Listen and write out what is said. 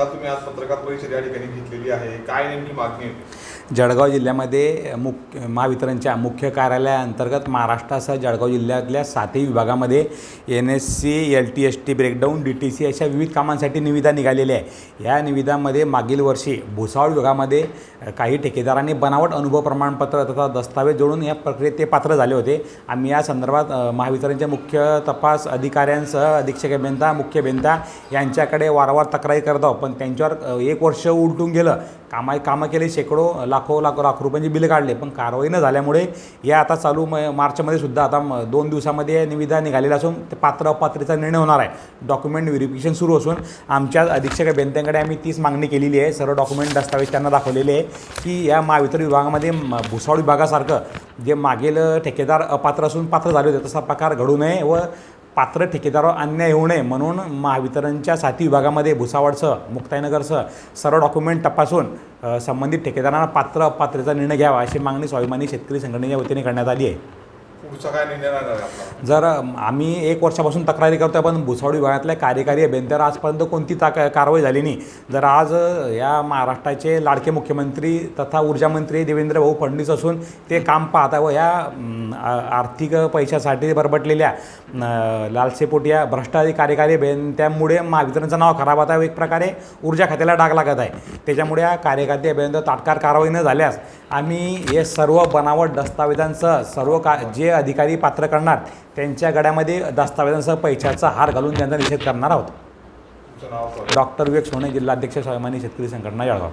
सांगाल तुम्ही आज पत्रकार परिषद या ठिकाणी घेतलेली आहे काय नेमकी मागणी आहे? जळगाव जिल्ह्यामध्ये मुख्य महावितरणच्या मुख्य कार्यालयाअंतर्गत महाराष्ट्रासह जळगाव जिल्ह्यातल्या सातही विभागामध्ये N S C L T S T breakdown D T C अशा विविध कामांसाठी निविदा निघालेल्या आहे या निविदामध्ये मागील वर्षी भुसावळ विभागामध्ये काही ठेकेदारांनी बनावट अनुभव प्रमाणपत्र तथा दस्तावेज जोडून या प्रक्रियेत ते पात्र झाले होते. आम्ही या संदर्भात महावितरणच्या मुख्य तपास अधिकाऱ्यांसह अधीक्षक अभियंता मुख्य अभियंता यांच्याकडे वारंवार तक्रारी करत आहोत. पण त्यांच्यावर एक वर्ष उलटून गेलं. कामा कामं केले शेकडो लाखो लाखो लाख रुपयांची बिलं काढले. पण कारवाई न झाल्यामुळे या आता चालू म मार्चमध्ये सुद्धा आता दोन दिवसामध्ये निविदा निघालेल्या असून ते पात्र अपात्रतेचा निर्णय होणार आहे. डॉक्युमेंट व्हेरिफिकेशन सुरू असून आमच्या अधीक्षक अभियंत्यांकडे आम्ही तीच मागणी केलेली आहे. सर्व डॉक्युमेंट दस्तावेज त्यांना दाखवलेले आहे की या महावितरण विभागामध्ये म- भुसावळ विभागासारखं जे मागील ठेकेदार अपात्र असून पात्र झाले होते तसा प्रकार घडू नये व पात्र ठेकेदारावर अन्याय होऊ नये म्हणून महावितरणच्या साथी विभागामध्ये भुसावळसह मुक्ताईनगरसह सर्व डॉक्युमेंट तपासून संबंधित ठेकेदारांना पात्र अपात्रतेचा निर्णय घ्यावा अशी मागणी स्वाभिमानी शेतकरी संघटनेच्या वतीने करण्यात आली आहे. पुढचा काय निर्णय राहणार आपला? जर आम्ही एक वर्षापासून तक्रारी करतोय पण भुसावळ विभागातल्या कार्यकारी अभियंत्यावर आजपर्यंत कोणती ताक कारवाई झाली नाही. जर आज या महाराष्ट्राचे लाडके मुख्यमंत्री तथा ऊर्जामंत्री देवेंद्र भाऊ फडणवीस असून ते काम पाहता व ह्या आर्थिक पैशासाठी बरबटलेल्या लालसेपोट या भ्रष्टाचारी कार्यकारी अभियंत्यामुळे महावितरणचं नाव खराब होत आहे एक प्रकारे ऊर्जा खात्याला डाग लागत आहे. त्याच्यामुळे या कार्यकारी अभियंता तात्काळ कारवाई न झाल्यास आम्ही हे सर्व बनावट दस्तावेजांसह सर्व का जे अधिकारी पात्र करणार त्यांच्या गड्यामध्ये दस्तावेजांसह पैशाचा हार घालून त्यांचा निषेध करणार आहोत. डॉक्टर विवेक सोने जिल्हाध्यक्ष स्वाभिमानी शेतकरी संघटना जळगाव